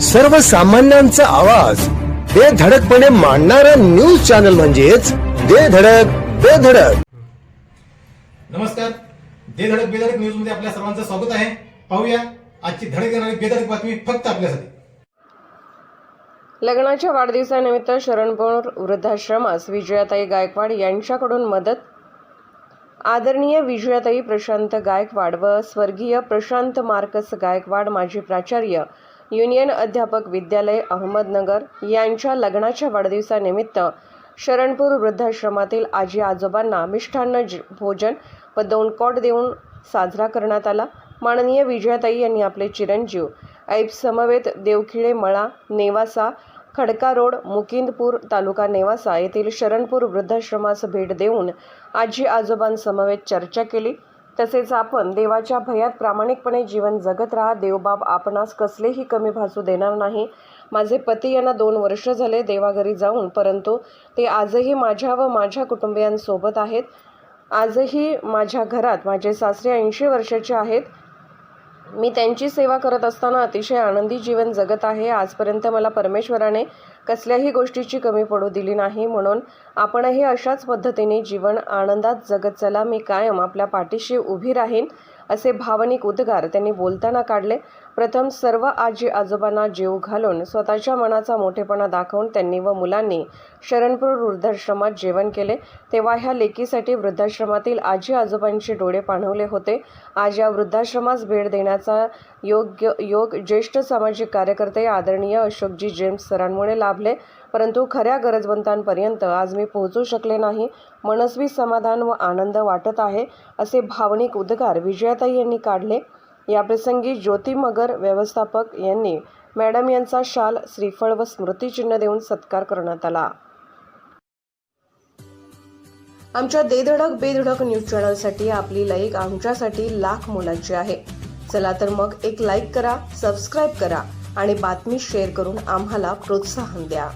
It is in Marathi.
सर्वसामान्यांचा आवाज. बेधडकपणे मांडणारा न्यूज चॅनल म्हणजेच बेधडक बेधडक नमस्कार. दे धडक बेधडक न्यूजमध्ये आपल्या सर्वांचं स्वागत आहे. पाहूया आजची धडक येणारी बेधडक बातमी फक्त आपल्यासाठी. लग्नाच्या वाढदिवसानिमित्त शरणपूर वृद्धाश्रमास विजयाताई गायकवाड यांच्याकडून मदत. आदरणीय विजयाताई प्रशांत गायकवाड व स्वर्गीय प्रशांत मार्कस गायकवाड माजी प्राचार्य युनियन अध्यापक विद्यालय अहमदनगर यांच्या लग्नाच्या वाढदिवसानिमित्त शरणपूर वृद्धाश्रमातील आजी आजोबांना मिष्ठान्न ज- भोजन व दोन कॉट देऊन साजरा करण्यात आला. माननीय विजयाताई यांनी आपले चिरंजीव ऐप समवेत देवखिळे मळा नेवासा खडका रोड मुकिंदपूर तालुका नेवासा येथील शरणपूर वृद्धाश्रमास भेट देऊन आजी आजोबांसमवेत चर्चा केली. तसेच आपण देवाच्या भयात प्रामाणिकपणे जीवन जगत राहा. देवबाब आपणास कसलेही कमी भासू देणार नाही. माझे पती यांना दोन वर्ष झाले देवाघरी जाऊन परंतु ते आजही माझ्या व माझ्या कुटुंबियांसोबत आहेत. आजही माझ्या घरात माझे सासरे ऐंशी वर्षाचे आहेत. मी त्यांची सेवा करत असताना अतिशय आनंदी जीवन जगत आहे. आजपर्यंत मला परमेश्वराने कसल्याही गोष्टीची कमी पडू दिली नाही. म्हणून आपणही अशाच पद्धतीने जीवन आनंदात जगत चला. मी कायम आपल्या पाठीशी उभी राहीन. असे भावनिक उद्गार त्यांनी बोलताना काढले. प्रथम सर्व आजी आजोबांना जीव घालून स्वतःच्या मनाचा मोठेपणा दाखवून त्यांनी व मुलांनी शरणपूर वृद्धाश्रमात जेवण केले. तेव्हा ह्या लेकीसाठी वृद्धाश्रमातील आजी आजोबांचे डोळे पाणवले होते. आज या वृद्धाश्रमास भेट देण्याचा योग्य योग ज्येष्ठ सामाजिक कार्यकर्ते आदरणीय अशोकजी जेम्स सरांमुळे लाभले. परंतु खऱ्या गरजवंतांपर्यंत आज मी पोहोचू शकले नाही. मनस्वी समाधान व आनंद वाटत आहे असे भावनिक उद्गार विजयाताई यांनी काढले. याप्रसंगी ज्योती मगर व्यवस्थापक यांनी मॅडम यांचा शाल श्रीफळ व स्मृतिचिन्ह देऊन सत्कार करण्यात आला. आमच्या देधडक बेधडक न्यूज चॅनलसाठी आपली लाईक आमच्यासाठी लाख मोलाची आहे. चला तर मग एक लाईक करा सबस्क्राईब करा आणि बातमी शेअर करून आम्हाला प्रोत्साहन द्या.